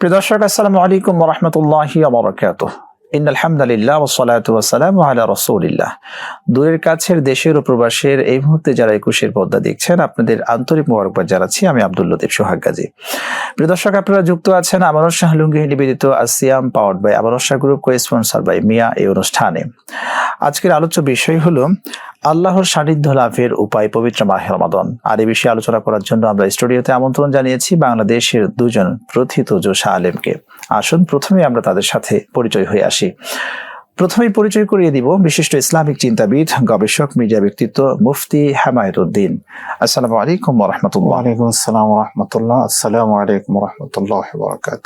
প্রিয় দর্শক, আসসালামু আলাইকুম রহমতুল্লাহি বরকাত ইন আলহামদুলিল্লাহ ওসালাতু ওয়াসালাম আলা রসুলিল্লাহ। দূরের কাছের দেশের ও প্রবাসের এই মুহূর্তে যারা একুশের পর্দা দেখছেন, আপনাদের আন্তরিক মোবারকবাদ জানাচ্ছি। আমি আব্দুল লতিফ সোহাগ গাজী। প্রিয় দর্শক, আপনারা যুক্ত আছেন আমানুর শাহ লুঙ্গি নিবেদিত আসিয়াম powered by Amanur Shah group co sponsor by Mia এই অনুষ্ঠানে। আজকের আলোচ্য বিষয় হলো আল্লাহর সান্নিধ্য লাভের উপায় পবিত্র মাহে রমাদন। আর এ বিষয়ে আলোচনা করার জন্য আমরা স্টুডিওতে আমন্ত্রণ জানিয়েছি বাংলাদেশের দুজন প্রথিত জোশা আলেমকে। আসুন, প্রথমে আমরা তাদের সাথে পরিচয় হয়ে আসি। প্রথমেই পরিচয় করিয়ে দিব বিশিষ্ট ইসলামিক চিন্তাবিদ গবেষক মিডিয়া ব্যক্তিত্ব মুফতি হেমায়তুদ্দিন। আসসালামু আলাইকুম রহমতুল্লাহ ওয়ালাইকুম আসসালাম রহমতুল্লাহ আসসালামু আলাইকুম রহমতুল্লাহ বরকাত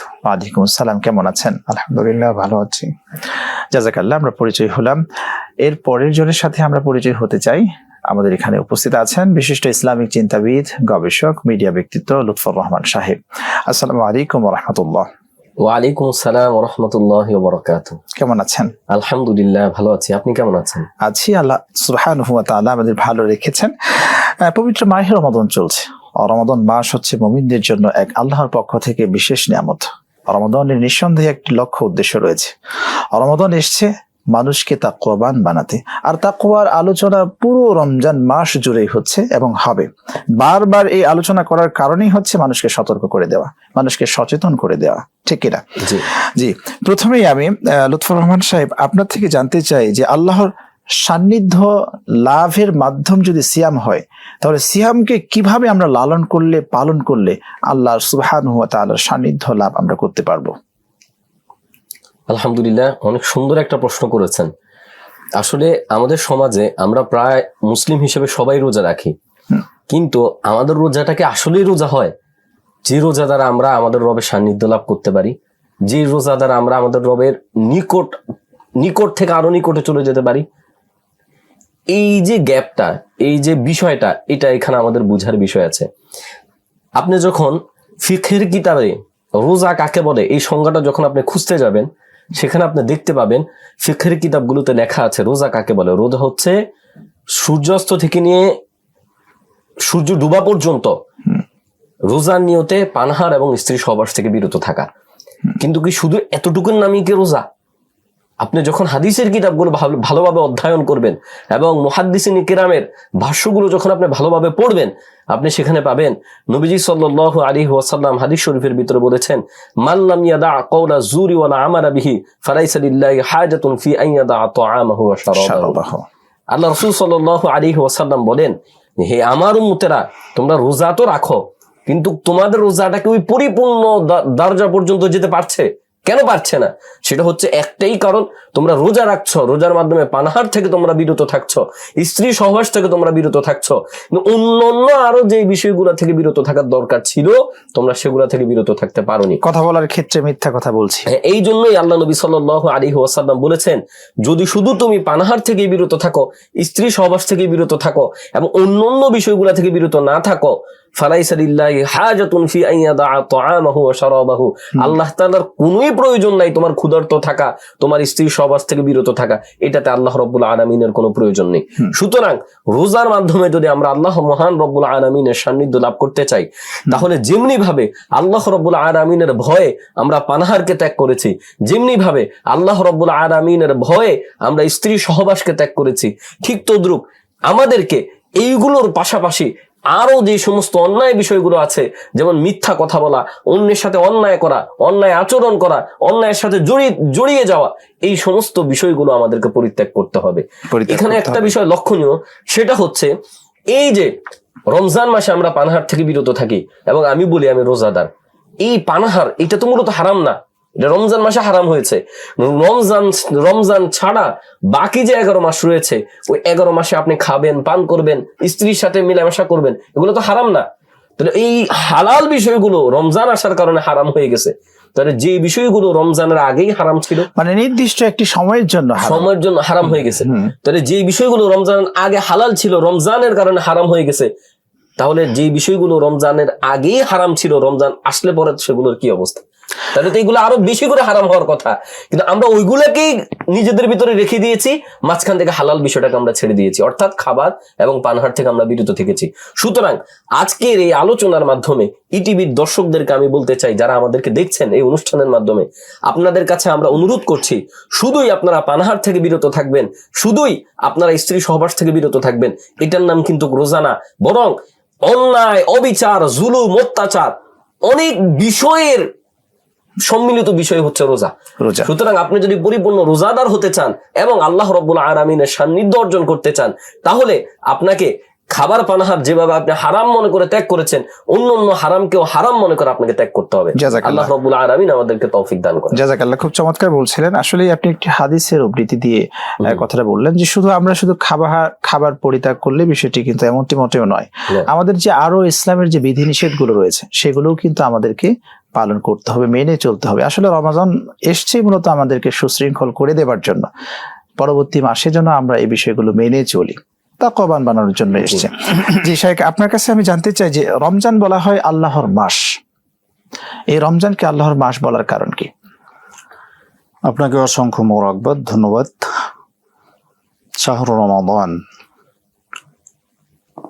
আসসালাম কেমন আছেন? আলহামদুলিল্লাহ ভালো আছি। জাজাকাল্লাহ আমরা পরিচয় হলাম। এর পরের জনের সাথে আমরা পরিচয় হতে চাই। আমাদের এখানে উপস্থিত আছেন বিশিষ্ট ইসলামিক চিন্তাবিদ গবেষক মিডিয়া ব্যক্তিত্ব লুৎফর রহমান সাহেব। আসসালামু আলাইকুম রহমতুল্লাহ ওয়ালাইকুম আসসালাম রহমতুল্লাহ বরকাত কেমন আছেন? আলহামদুলিল্লাহ ভালো আছি। আপনি কেমন আছেন? আছি আল্লাহ সুবহানাহু ওয়া তাআলা আমাদের ভালো রেখেছেন। পবিত্র মাহে রমাদন চলছে। রমাদন মাস হচ্ছে মুমিনদের জন্য এক আল্লাহর পক্ষ থেকে বিশেষ নিয়ামত। রমাদনের নিঃসন্দেহে একটি লক্ষ্য উদ্দেশ্য রয়েছে। রমাদন এসছে মানুষকে তাকওয়াবান বানাতে। আর তাকওয়ার আলোচনা পুরো রমজান মাস জুড়েই হচ্ছে এবং হবে। বারবার এই আলোচনা করার কারণেই হচ্ছে মানুষকে সতর্ক করে দেওয়া মানুষকে সচেতন করে দেওয়া। ঠিক কিনা জি। জি। প্রথমেই আমি লুৎফর রহমান সাহেব আপনার থেকে জানতে চাই যে আল্লাহর সান্নিধ্য লাভের মাধ্যম যদি সিয়াম হয় তাহলে সিয়ামকে কীভাবে আমরা লালন করলে পালন করলে আল্লাহ সুবহান হুয়া তাআলার সান্নিধ্য লাভ আমরা করতে পারব? আলহামদুলিল্লাহ, অনেক সুন্দর একটা প্রশ্ন করেছেন। আসলে আমাদের সমাজে আমরা প্রায় মুসলিম হিসেবে সবাই রোজা রাখি। কিন্তু আমাদের রোজাটাকে আসলেই রোজা হয়। যে রোজা দ্বারা আমরা আমাদের রবের সান্নিধ্য লাভ করতে পারি, যে রোজা দ্বারা আমরা আমাদের রবের নিকট নিকট থেকে আরও নিকটে চলে যেতে পারি, এই যে গ্যাপটা, এই যে বিষয়টা, এটা এখানে আমাদের বুঝার বিষয় আছে। আপনি যখন ফিখের কিতাবে রোজা কাকে বলে, এই সংজ্ঞাটা যখন আপনি খুঁজতে যাবেন সেখানে আপনি দেখতে পাবেন ফিখের কিতাবগুলোতে লেখা আছে, রোজা কাকে বলে? রোজা হচ্ছে সূর্যাস্ত থেকে নিয়ে সূর্য ডুবা পর্যন্ত রোজার নিয়তে পানহার এবং স্ত্রী সবার থেকে বিরত থাকা। কিন্তু কি শুধু এতটুকুর নামই কি রোজা? আপনি যখন হাদিসের কিতাবগুলো ভালো- ভালোভাবে অধ্যয়ন করবেন এবং মুহাদ্দিসিন কিরামের ভাষ্যগুলো যখন আপনি ভালোভাবে পড়বেন আপনি সেখানে পাবেন। নবীজি সাল্লাল্লাহু আলাইহি ওয়াসাল্লাম হাদিস শরীফের ভিতরে বলেছেন মাল্লাম ইয়াদা কাওলা জুরি ওয়ালা আমারা বিহি ফালাইসা লিল্লাহি হাজাতুন ফি আন ইয়াদা তাআমাহু ওয়া শারাবাহু। শারাবাহু। আল্লাহ রসুল সাল্লাল্লাহু আলাইহি ওয়াসাল্লাম বলেন হে আমার উম্মতেরা তোমরা রোজা তো রাখো কিন্তু তোমাদের রোজাটাকে ওই পরিপূর্ণ দরজা পর্যন্ত যেতে পারছে? কেন পারছে না? সেটা হচ্ছে একটাই কারণ তোমরা রোজা রাখছো রোজার মাধ্যমে পানাহার থেকে তোমরা বিরত থাকছো স্ত্রী সহবাস থেকে তোমরা বিরত থাকছো। কিন্তু অন্যান্য আরও যে বিষয়গুলো থেকে বিরত থাকার দরকার ছিল তোমরা সেগুলা থেকে বিরত থাকতে পারোনি। কথা বলার ক্ষেত্রে মিথ্যা কথা বলছি। হ্যাঁ, এই জন্যই আল্লাহ নবী সাল্লাল্লাহু আলাইহি ওয়াসাল্লাম বলেছেন যদি শুধু তুমি পানাহার থেকে বিরত থাকো স্ত্রী সহবাস থেকে বিরত থাকো এবং অন্য অন্য বিষয়গুলো থেকে বিরত না থাকো আল্লাহ কোনোই প্রয়োজন নাই তোমার ক্ষুধার্ত থাকা তোমার স্ত্রী সহবাস থেকে বিরত থাকা এটাতে আল্লাহ রব্বুল আলামিনের কোনো প্রয়োজন নেই। সুতরাং রোজার মাধ্যমে যদি আমরা আল্লাহ মহান রব্বুল আলামিনের সান্নিধ্য লাভ করতে চাই তাহলে যেমনি ভাবে আল্লাহ রব্বুল আলামিনের ভয়ে আমরা পানাহারকে ত্যাগ করেছি যেমনি ভাবে আল্লাহ রব্বুল আলামিনের ভয়ে আমরা স্ত্রী সহবাসকে ত্যাগ করেছি ঠিক তদ্রুপ আমাদেরকে এইগুলোর পাশাপাশি আরও যে সমস্ত অন্যায় বিষয়গুলো আছে যেমন মিথ্যা কথা বলা অন্যের সাথে অন্যায় করা অন্যায় আচরণ করা অন্যায়ের সাথে জড়িয়ে জড়িয়ে যাওয়া এই সমস্ত বিষয়গুলো আমাদেরকে পরিত্যাগ করতে হবে। এখানে একটা বিষয় লক্ষণীয় সেটা হচ্ছে এই যে রমজান মাসে আমরা পানাহার থেকে বিরত থাকি এবং আমি বলি আমি রোজাদার। এই পানাহার এটা তো মূলত হারাম না। এটা রমজান মাসে হারাম হয়েছে। রমজান রমজান ছাড়া বাকি যে এগারো মাস রয়েছে ওই এগারো মাসে আপনি খাবেন পান করবেন স্ত্রীর সাথে মেলামেশা করবেন এগুলো তো হারাম না। তাহলে এই হালাল বিষয়গুলো রমজান আসার কারণে হারাম হয়ে গেছে। তাহলে যে বিষয়গুলো রমজানের আগেই হারাম ছিল মানে নির্দিষ্ট একটি সময়ের জন্য। সময়ের জন্য হারাম হয়ে গেছে। তাহলে যে বিষয়গুলো রমজানের আগে হালাল ছিল রমজানের কারণে হারাম হয়ে গেছে তাহলে যে বিষয়গুলো রমজানের আগেই হারাম ছিল রমজান আসলে পরে সেগুলোর কি অবস্থা? তাহলে তো এগুলো আরও বেশি করে হারাম হওয়ার কথা। কিন্তু আমরা ওইগুলোকেই নিজেদের ভিতরে রেখে দিয়েছি, মাঝখান থেকে হালাল বিষয়টাকে আমরা ছেড়ে দিয়েছি। অর্থাৎ খাবার এবং পানহার থেকে আমরা বিরত থেকেছি। সুতরাং আজকের এই আলোচনার মাধ্যমে ইটিভির দর্শকদেরকে আমি বলতে চাই, যারা আমাদেরকে দেখছেন এই অনুষ্ঠানের মাধ্যমে, আপনাদের কাছে আমরা অনুরোধ করছি, শুধুই আপনারা পানহার থেকে বিরত থাকবেন, শুধুই আপনারা স্ত্রী সহবাস থেকে বিরত থাকবেন, এটার নাম কিন্তু রোজানা। বরং অন্যায়, অবিচার, জুলুম, অত্যাচার, অনেক বিষয়ের সম্মিলিত বিষয় হচ্ছে রোজা। রোজা। সুতরাং আপনি যদি পরিপূর্ণ রোজাদার হতে চান এবং আল্লাহ রব্বুল আরামিনের সান্নিধ্য অর্জন করতে চান তাহলে আপনাকে খাবার পানাহার যেভাবে আপনি হারাম মনে করে ত্যাগ করেছেন অন্য অন্য হারামকেও হারাম মনে করে আপনাকে ত্যাগ করতে হবে। আল্লাহ রব্বুল আরামিন আমাদেরকে তৌফিক দান করেন। জাজাকাল্লাহ খুব চমৎকার বলছিলেন। আসলে আপনি একটি হাদিসের উদ্ধৃতি দিয়ে কথাটা বললেন যে শুধু আমরা শুধু খাবার খাবার পরিত্যাগ করলে বিষয়টি কিন্তু এমনটি মোটেও নয়। আমাদের যে আরও ইসলামের যে বিধিনিষেধগুলো রয়েছে সেগুলোও কিন্তু আমাদেরকে পালন করতে হবে মেনে চলতে হবে। আসলে রমাজান এসছে মূলত আমাদেরকে সুশৃঙ্খল করে দেবার জন্য। পরবর্তী মাসে যেন আমরা এই বিষয়গুলো মেনে চলি। তা কবান বানানোর জন্য এসছে। জি শাহেখ আপনার কাছে আমি জানতে চাই যে রমজান বলা হয় আল্লাহর মাস। এই রমজানকে আল্লাহর মাস বলার কারণ কি? আপনাকে অসংখ্য মোরাকবাদ ধন্যবাদ। শাহরু রমাদান।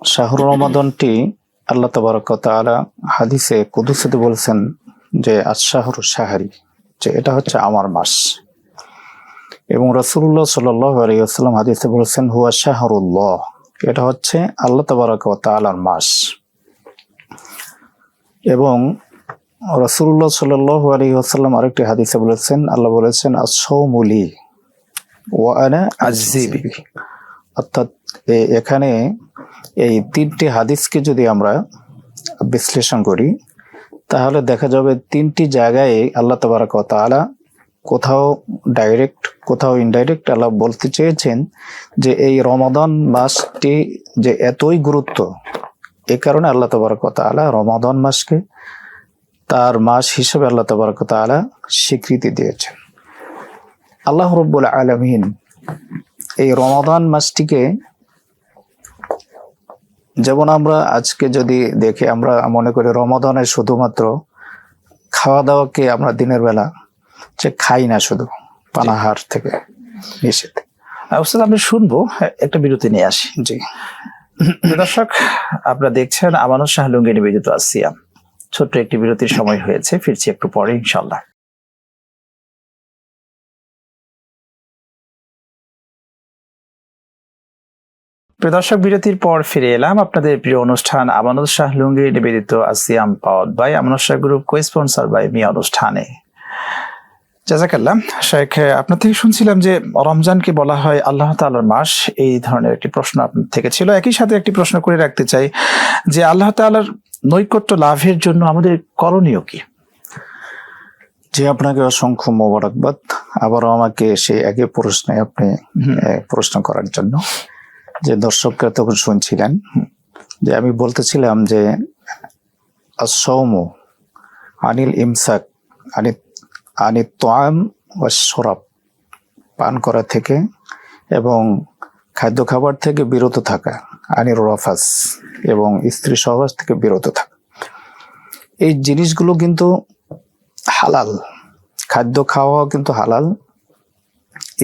শাহরু রমাদানটি আল্লাহ তবরক তাআলা হাদিসে কুদুসিতে বলছেন যে আশাহরু শাহরি যে এটা হচ্ছে আমার মাস। এবং রসুল্লাহ সাল্লাহ আলিয়াল্লাম হাদিসে বলছেন, হুয়া শাহরুল্লাহ। এটা হচ্ছে আল্লাহ তবরক তাআলার মাস। এবং রসুল্লাহ সাল্লাহ আলী আসাল্লাম আরেকটি হাদিসে বলেছেন, আল্লাহ বলেছেন আসৌমুলি ও আনা আজিবি। অর্থাৎ এখানে এই তিনটি হাদিসকে যদি আমরা বিশ্লেষণ করি তাহলে দেখা যাবে তিনটি জায়গায় আল্লাহ তবারক তাআলা কোথাও ডাইরেক্ট কোথাও ইনডাইরেক্ট আল্লাহ বলতে চেয়েছেন যে এই রমাদান মাসটি যে এতই গুরুত্ব, এ কারণে আল্লাহ তবারক তাআলা রমাদান মাসকে তার মাস হিসেবে আল্লাহ তবারক তাআলা স্বীকৃতি দিয়েছেন। আল্লাহ রব্বুল আলমিন এই রমাদান মাসটিকে যেমন আমরা আজকে যদি দেখে আমরা মনে করি রমাদানে শুধুমাত্র খাওয়া দাওয়াকে আমরা দিনের বেলা যে খাই না শুধু পানাহার থেকে নিষেধ। ওস্তাদ আমি শুনব একটা বিরতি নিয়ে আসি। জি। দর্শক আপনারা দেখছেন আমানত শাহ লুঙ্গি নিবেদিত আসিয়াম ছোট্ট একটি বিরতির সময় হয়েছে ফিরছি একটু পরে ইনশাল্লাহ দর্শক বিরতির পর ফিরে এলাম আপনাদের প্রিয় অনুষ্ঠান আমানত শাহ লুঙ্গি নিবেদিত আসিয়াম power by Amanat Shah group co sponsor by Mia অনুষ্ঠানে। জাজাকাল্লাহ শেখ আপনার থেকে শুনছিলাম যে রমজানকে বলা হয় আল্লাহ তাআলার মাস। এই ধরনের একটি প্রশ্ন আপনার থেকে ছিল। একই সাথে একটি প্রশ্ন করে রাখতে চাই যে আল্লাহ তাআলার নৈকট্য লাভের জন্য আমাদের করণীয় কি? জি আপনাকে অসংখ্য মোবারকবাদ। আবারও আমাকে সেই একই প্রশ্নে আপনি প্রশ্ন করার জন্য। যে দর্শকরা তখন শুনছিলেন যে আমি বলতেছিলাম যে আসৌমু আনিল ইমসাক আনি আনি তোয়াম ও সরাব পান করা থেকে এবং খাদ্য খাবার থেকে বিরত থাকা আনির রফাস এবং স্ত্রী সহবাস থেকে বিরত থাকা। এই জিনিসগুলো কিন্তু হালাল। খাদ্য খাওয়া কিন্তু হালাল।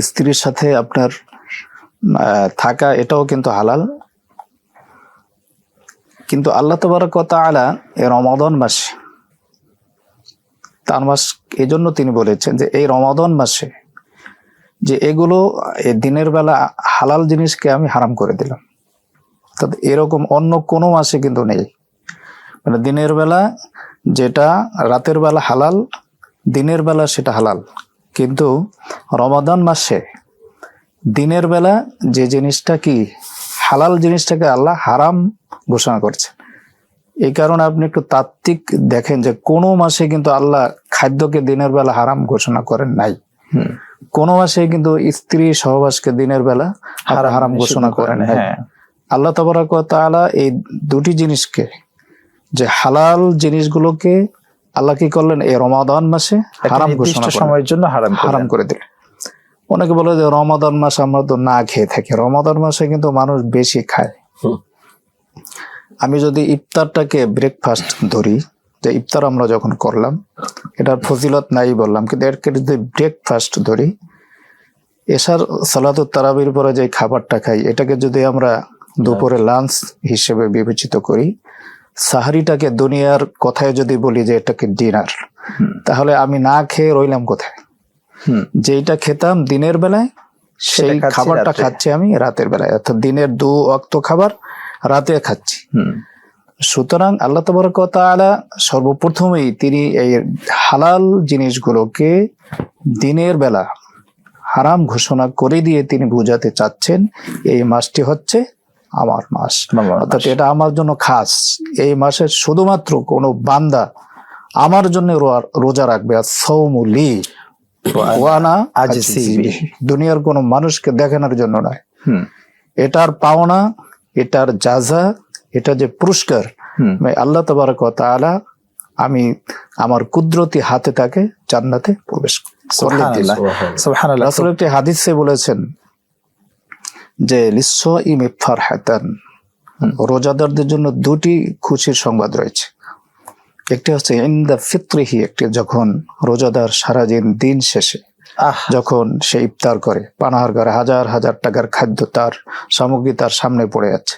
স্ত্রীর সাথে আপনার থাকা এটাও কিন্তু হালাল। কিন্তু আল্লাহ তবারক ওয়া তাআলা এই রমাদন মাসে, তার মাস এজন্য তিনি বলেছেন যে এই রমাদন মাসে যে এগুলো এই দিনের বেলা হালাল জিনিসকে আমি হারাম করে দিলাম। অর্থাৎ এরকম অন্য কোনো মাসে কিন্তু নেই। মানে দিনের বেলা যেটা রাতের বেলা হালাল, দিনের বেলা সেটা হালাল। কিন্তু রমাদান মাসে দিনের বেলা যে জিনিসটা কি হালাল জিনিসটাকে আল্লাহ হারাম ঘোষণা করছে। এই কারণে আপনি একটু তাত্ত্বিক দেখেন যে কোনো মাসে কিন্তু আল্লাহ খাদ্যকে দিনের বেলা হারাম ঘোষণা করেন নাই। কোনো মাসে কিন্তু স্ত্রী সহবাসকে দিনের বেলা হারাম হারাম ঘোষণা করেন হ্যাঁ। আল্লাহ তবরাক তাআলা এই দুটি জিনিসকে যে হালাল জিনিসগুলোকে আল্লাহ কি করলেন? এই রমাদান মাসে হারাম ঘোষণা সময়ের জন্য হারাম হারাম হারাম করে দিলেন। অনেকে বলে যে রমাদান মাস আমরা তো না খেয়ে থাকি। রমাদান মাসে কিন্তু মানুষ বেশি খায়। আমি যদি ইফতারটাকে ব্রেকফাস্ট ধরি যে ইফতার আমরা যখন করলাম এটার ফজিলত নাই বললাম কিন্তু এরকে যদি ব্রেকফাস্ট ধরি এসার সালাত তারাবির পরে যে খাবারটা খাই এটাকে যদি আমরা দুপুরে লাঞ্চ হিসেবে বিবেচিত করি সাহারিটাকে দুনিয়ার কথায় যদি বলি যে এটাকে ডিনার তাহলে আমি না খেয়ে রইলাম কোথায়? যেইটা খেতাম দিনের বেলায় সেই খাবারটা খাচ্ছি আমি রাতের বেলায়। অর্থাৎ দিনের দু অক্ত খাবার রাতে খাচ্ছি। সুতরাং আল্লাহ তবরক তাআলা সর্বপ্রথমেই তিনি এই হালাল জিনিসগুলোকে দিনের বেলা হারাম ঘোষণা করে দিয়ে তিনি বুঝাতে চাচ্ছেন এই মাসটি হচ্ছে আমার মাস। অর্থাৎ এটা আমার জন্য খাস। এই মাসের শুধুমাত্র কোনো বান্দা আমার জন্য রোজা রাখবে। আর সৌমুলি ওয়ানা আজিজি বিহি। দুনিয়ার কোনো মানুষকে দেখানোর জন্য নয়। এটার পাওনা এটার যাজা এটা যে পুরস্কার আল্লাহ তবারক ওয়া তাআলা আমি আমার কুদরতি হাতে তাকে জান্নাতে প্রবেশ রাসূল একটি হাদিসে বলেছেন যে লিস্স ইমিফার হাতান রোজাদারদের জন্য দুটি খুশির সংবাদ রয়েছে। একটি হচ্ছে ইন্দা ফিত্রিহি একটি যখন রোজাদার সারাদিন দিন শেষে যখন সে ইফতার করে পানাহার করে হাজার হাজার টাকার খাদ্য তার সামগ্রী তার সামনে পড়ে আছে।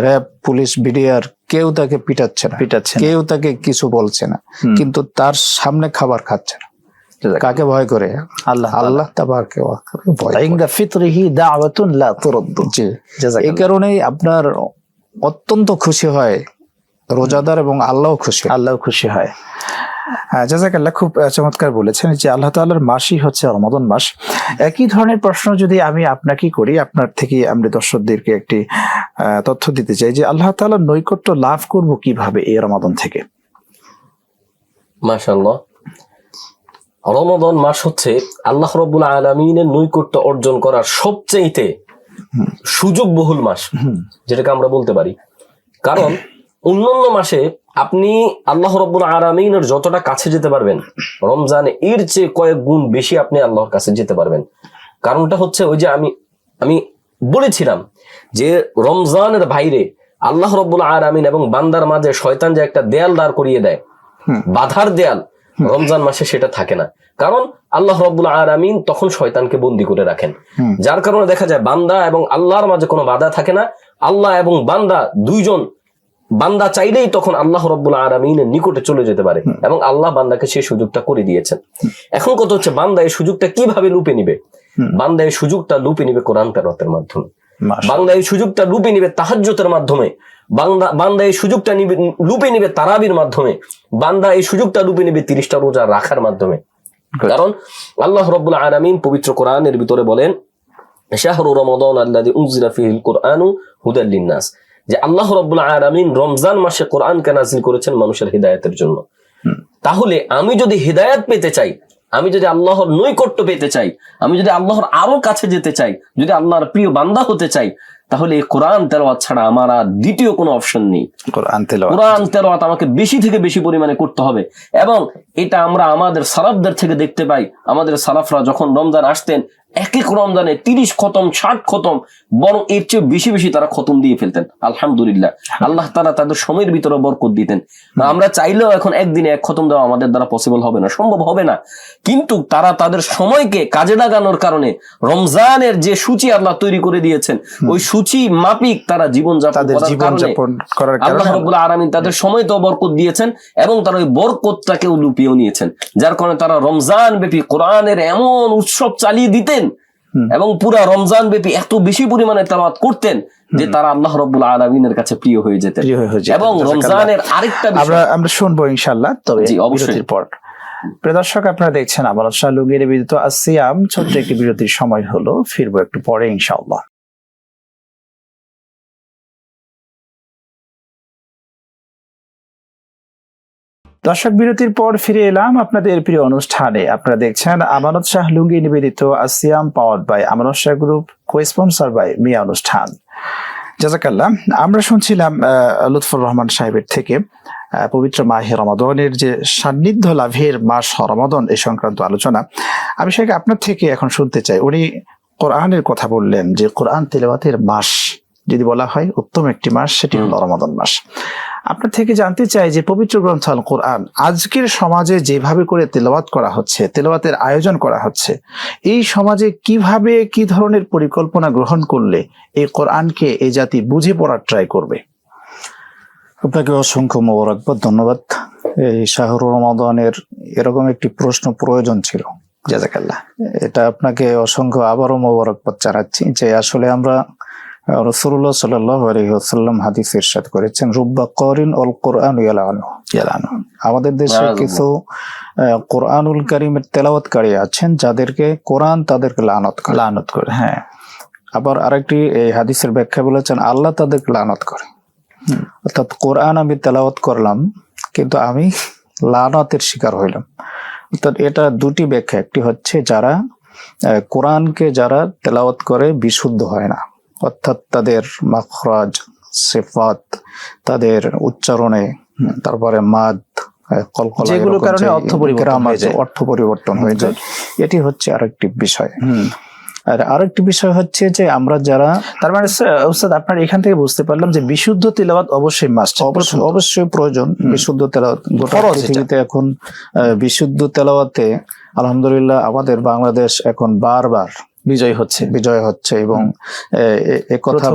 র্যাব পুলিশ বিডিআর কেউ তাকে পিটাচ্ছে না। পিটাচ্ছে কেউ তাকে কিছু বলছে না। কিন্তু তার সামনে খাবার খাচ্ছে না। কাকে ভয় করে? আল্লাহ আল্লাহ তাবারকে ফিতরিহি দাওয়াতুন লা তুরদ্দু। জি। এই কারণেই আপনার অত্যন্ত খুশি হয় রোজাদার এবং আল্লাহ খুশি। আল্লাহ খুশি হয়। জাজাকাল্লাহ খুব চমৎকার বলেছেন যে আল্লাহ তাআলার মাসই হচ্ছে রমাদন মাস। একই ধরনের প্রশ্ন যদি আমি আপনাকে করি আপনার থেকে আমরা দর্শকদেরকে একটি তথ্য দিতে চাই যে আল্লাহ তাআলার নৈকট্য লাভ করব কীভাবে এই রমাদন থেকে? মাশাল্লাহ রমাদান মাস হচ্ছে আল্লাহ রব্বুল আলমিনের নৈকট্য অর্জন করার সবচেয়েতে সুযোগ বহুল মাস যেটাকে আমরা বলতে পারি। কারণ অন্যান্য মাসে আপনি আল্লাহ রব্বুল আলমিনের যতটা কাছে যেতে পারবেন রমজানে এর চেয়ে কয়েক গুণ বেশি আপনি আল্লাহর কাছে যেতে পারবেন। কারণটা হচ্ছে ওই যে আমি আমি বলেছিলাম যে রমজানের বাইরে আল্লাহ রব্বুল আলমিন এবং বান্দার মাঝে শয়তান যে একটা দেয়াল দাঁড় করিয়ে দেয়। বাধার দেয়াল রমজান মাসে সেটা থাকে না। কারণ আল্লাহ রব্বুল আলামিন তখন শয়তানকে বন্দি করে রাখেন। যার কারণে দেখা যায় বান্দা এবং আল্লাহর মাঝে কোনো বাধা থাকে না। আল্লাহ এবং বান্দা দুইজন বান্দা চাইলেই তখন আল্লাহ রব্বুল আলমিনের নিকটে চলে যেতে পারে এবং আল্লাহ বান্দাকে সেই সুযোগটা করে দিয়েছেন। এখন কত হচ্ছে বান্দা এই সুযোগটা কীভাবে লুপে নিবে? বান্দা এই সুযোগটা লুপে নিবে কোরআন তেরতের মাধ্যমে। বান্দা এই সুযোগটা লুপে নিবে তাহাজ্জতের মাধ্যমে। বান্দা বান্দা এই সুযোগটা নিবে লুপে নিবে তারাবির মাধ্যমে। বান্দা এই সুযোগটা লুপে নিবে তিরিশটা রোজা রাখার মাধ্যমে। কারণ আল্লাহ রব্বুল আলামিন পবিত্র কোরআনের ভিতরে বলেন শাহরু রমাদান উনজিলা ফীহিল কুরআনু হুদাল লিন্নাস। যে আল্লাহ রব্বুল আলামিন রমজান মাসে কোরআনকে নাযিল করেছেন মানুষের হিদায়াতের জন্য। তাহলে আমি যদি হিদায়াত পেতে চাই আমি যদি আল্লাহর নৈকট্য পেতে চাই আমি যদি আল্লাহর আরও কাছে যেতে চাই যদি আল্লাহর প্রিয় বান্দা হতে চাই তাহলে এই কোরআন তেলাওয়াত ছাড়া আমার আর দ্বিতীয় কোনো অপশন নেই। কোরআন তেলাওয়াত আমাকে বেশি থেকে বেশি পরিমাণে করতে হবে এবং এটা আমরা আমাদের সালাফদের থেকে দেখতে পাই। আমাদের সালাফরা যখন রমজান আসতেন এক এক রমজানে তিরিশ খতম ষাট খতম বরং এর চেয়ে বেশি বেশি তারা খতম দিয়ে ফেলতেন। আলহামদুলিল্লাহ। আল্লাহ তারা তাদের সময়ের ভিতরে বরকত দিতেন। আমরা চাইলেও এখন একদিনে এক খতম দেওয়া আমাদের দ্বারা পসিবল হবে না সম্ভব হবে না। কিন্তু তারা তাদের সময়কে কাজে লাগানোর কারণে রমজানের যে সূচি আল্লাহ তৈরি করে দিয়েছেন ওই সূচি মাপিক তারা জীবন তাদের জীবন যাপন আল্লাহ রব্বুল আলামিন তাদের সময় তো বরকত দিয়েছেন এবং তারা ওই বরকতটাকেও লুপিয়েও নিয়েছেন। যার কারণে তারা রমজান ব্যাপী কোরআনের এমন উৎসব চালিয়ে দিতেন। এবং পুরা রমজান ব্যাপী এত বেশি পরিমাণে তেলাওয়াত করতেন যে তারা আল্লাহ রব্বুল আলামিনের কাছে প্রিয় হয়ে যেতেন। এবং রমজানের আরেকটা বিষয় আমরা আমরা শুনব ইনশাল্লাহ তবে জি, অবশ্যই। পর। প্রদর্শক আপনারা দেখছেন আমার শাহ লুঙ্গির বিদিত আসিয়াম ছোট্ট একটি বিরতির সময় হলো ফিরবো একটু পরে ইনশাআল্লাহ। দর্শক বিরতির পর ফিরে এলাম আপনাদের প্রিয় অনুষ্ঠানে। আপনারা দেখছেন আমানত শাহ লুঙ্গি নিবেদিত আসিয়াম power by Amanat Shah group co sponsor by Mia অনুষ্ঠান। জাজাকাল্লাহ, আমরা শুনছিলাম লুৎফর রহমান সাহেবের থেকে পবিত্র মাহে রমাদনের যে সান্নিধ্য লাভের মাস রমাদন এই সংক্রান্ত আলোচনা। আমি সেটাকে আপনার থেকে এখন শুনতে চাই। উনি কোরআনের কথা বললেন যে কোরআন তেলাওয়াতের মাস যদি বলা হয় উত্তম একটি মাস সেটি হলো রমাদান মাস। আপনার থেকে জানতে চাই যে পবিত্র গ্রন্থ আল কোরআন আজকের সমাজে যেভাবে করে তেলাওয়াত করা হচ্ছে তেলাওয়াতের আয়োজন করা হচ্ছে এই সমাজে কীভাবে কি ধরনের পরিকল্পনা গ্রহণ করলে এই কোরআনকে এই জাতি বুঝে পড়ার ট্রাই করবে? আপনাকে অসংখ্য মোবারকবাদ ধন্যবাদ। এই শাহরুর রমাদানের এরকম একটি প্রশ্ন প্রয়োজন ছিল। জাজাকাল্লাহ। এটা আপনাকে অসংখ্য আবারও মোবারকবাদ জানাচ্ছি যে আসলে আমরা রসুল্লাহ সাল্লাহ আলহিহাসাল্লাম হাদিস ইরশাদ করেছেন রুব্বা করিন অল কোরআন ইয়ালানু। ইয়ালানো। আমাদের দেশে কিছু আহ, কোরআনুল কারিমের তেলাওয়াতকারী আছেন যাদেরকে কোরআন তাদেরকে লানত করে। লানত করে হ্যাঁ। আবার আরেকটি এই হাদিসের ব্যাখ্যা বলেছেন আল্লাহ তাদেরকে লানত করে। অর্থাৎ কোরআন আমি তেলাওয়াত করলাম কিন্তু আমি লানতের শিকার হইলাম। অর্থাৎ এটা দুটি ব্যাখ্যা একটি হচ্ছে যারা আহ, কোরআনকে যারা তেলাওয়াত করে বিশুদ্ধ হয় না। অর্থাৎ তাদের মাখরাজ সেফাত তাদের উচ্চারণে তারপরে মাদ যেগুলো কারণে অর্থ পরিবর্তন হয়ে যায়। অর্থ পরিবর্তন হয়ে যায়। এটি হচ্ছে আরেকটি বিষয়। আর আরেকটি বিষয় হচ্ছে যে আমরা যারা তার মানে ওস্তাদ আপনার এখান থেকে বুঝতে পারলাম যে বিশুদ্ধ তেলাওয়াত অবশ্যই মাস্ট অবশ্যই প্রয়োজন বিশুদ্ধ তেলাওয়াত। গোটা পৃথিবীতে এখন আহ, বিশুদ্ধ তেলাওয়াতে আলহামদুলিল্লাহ আমাদের বাংলাদেশ এখন বারবার বিজয় হচ্ছে। বিজয় হচ্ছে এবং কথা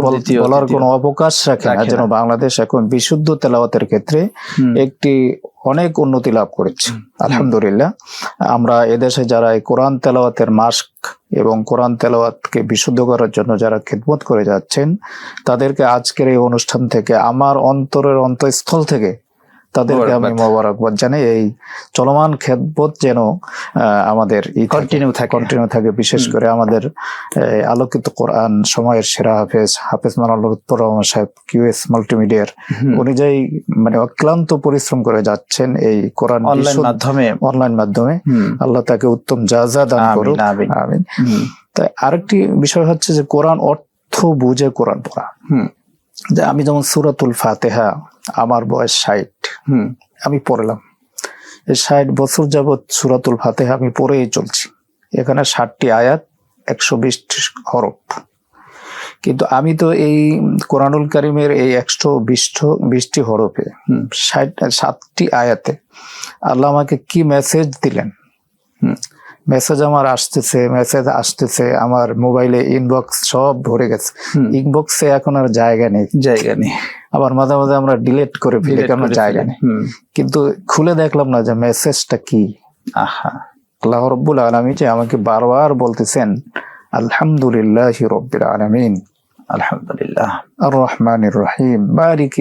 বলার। কোনো অবকাশ রাখে না। যেন বাংলাদেশ এখন বিশুদ্ধ তেলাওয়াতের ক্ষেত্রে একটি অনেক উন্নতি লাভ করেছে। আলহামদুলিল্লাহ। আমরা এদেশে যারা এই কোরআন তেলাওয়াতের মাস্ক এবং কোরআন তেলাওয়াতকে বিশুদ্ধ করার জন্য যারা খেদমত করে যাচ্ছেন তাদেরকে আজকের এই অনুষ্ঠান থেকে আমার অন্তরের অন্তঃস্থল থেকে তাদেরকে আমি মোবারকবাদ। জানাই। এই চলমান খেদমত যেন আমাদের কন্টিনিউ থাকে। কন্টিনিউ থাকে বিশেষ করে আমাদের আলোকিত কোরআন সময়ের সেরা হাফেজ হাফেজ মানাল উত্তর রহমান সাহেব কিউএস মাল্টিমিডিয়ার। অনুযায়ী মানে অক্লান্ত পরিশ্রম করে যাচ্ছেন এই কোরআন অনলাইন মাধ্যমে। অনলাইন মাধ্যমে। আল্লাহ তাকে উত্তম যাজা দান আমিন, করুক। আমিন। তাই আরেকটি বিষয় হচ্ছে যে কোরআন অর্থ বুঝে কোরআন পড়া। যে আমি যেমন সুরাতুল ফাতেহা আমার বয়স ষাট হুম। আমি পড়লাম এই ষাট বছর যাবৎ সুরাতুল ফাতেহা আমি পড়েই চলছি এখানে ষাটটি আয়াত একশো বিশটি হরফ কিন্তু আমি তো এই কোরআনুল কারিমের এই একশো বিশ বিশটি হরফে। ষাট সাতটি আয়াতে আল্লাহ আমাকে কি মেসেজ দিলেন হুম। মেসেজ আমার আসতেছে মেসেজ আসতেছে আমার মোবাইলে ইনবক্স সব ভরে গেছে। ইনবক্সে এখন আর জায়গা নেই জায়গা নেই আবার মাঝে মাঝে আমরা ডিলেট করে ফেলি কারণ জায়গা নেই। কিন্তু খুলে দেখলাম না যে মেসেজটা কি। আহা। আল্লাহ রব্বুল আলমী যে আমাকে বারবার বলতেছেন আলহামদুলিল্লাহ রব্বিল আলমিন। আলহামদুলিল্লাহ। আর রহমানির রহিম বারিক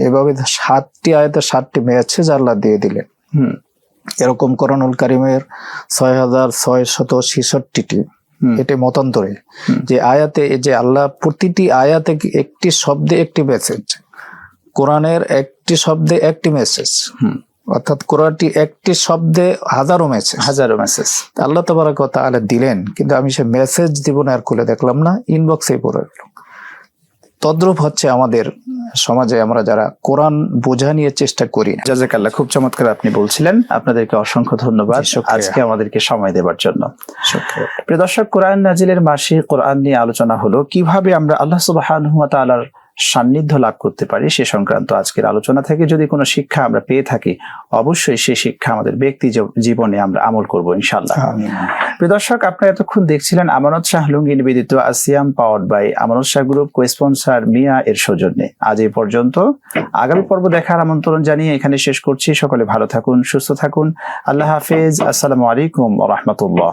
এভাবে সাতটি আয়তে সাতটি মেসেজ আল্লাহ দিয়ে দিলেন। হুম। এরকম করণুল কারিমের ছয় হাজার ছয় শত ছেষট্টিটি হুম। এটি মতান্তরে। যে আয়াতে এই যে আল্লাহ প্রতিটি আয়াতে একটি শব্দে একটি মেসেজ কোরআনের একটি শব্দে একটি মেসেজ। অর্থাৎ কোরআনটি একটি শব্দে হাজারো মেসেজ হাজারো মেসেজ আল্লাহ তো কথা আল্লাহ দিলেন কিন্তু আমি সে মেসেজ দিব না আর খুলে দেখলাম না ইনবক্সে পড়ে গেল তদ্রূপ হচ্ছে আমাদের সমাজে আমরা যারা কোরআন বোঝা নিয়ে চেষ্টা করি জাজাকাল্লাহ খুব চমৎকার আপনি বলছিলেন। আপনাদেরকে অসংখ্য ধন্যবাদ আজকে আমাদেরকে সময় দেবার জন্য। প্রিয় দর্শক কোরআন নাজিলের মাসে কোরআন নিয়ে আলোচনা হলো। কীভাবে আমরা আল্লাহ সুবাহ সান্নিধ্য লাভ করতে পারি সে সংক্রান্ত আজকের আলোচনা থেকে। যদি কোনো শিক্ষা আমরা পেয়ে থাকি অবশ্যই সেই শিক্ষা আমাদের ব্যক্তি জীবনে আমরা আমল করব ইনশাল্লাহ প্রিয় দর্শক আপনারা এতক্ষণ দেখছিলেন আমানত শাহ লুঙ্গি নিবেদিত আসিয়াম power by Amanat Shah group co sponsor Mia এর সৌজন্যে। আজ এই পর্যন্ত। আগামী পর্ব দেখার আমন্ত্রণ জানিয়ে এখানে শেষ করছি। সকলে ভালো থাকুন সুস্থ থাকুন। আল্লাহ হাফেজ। আসসালামু আলাইকুম রহমতুল্লাহ।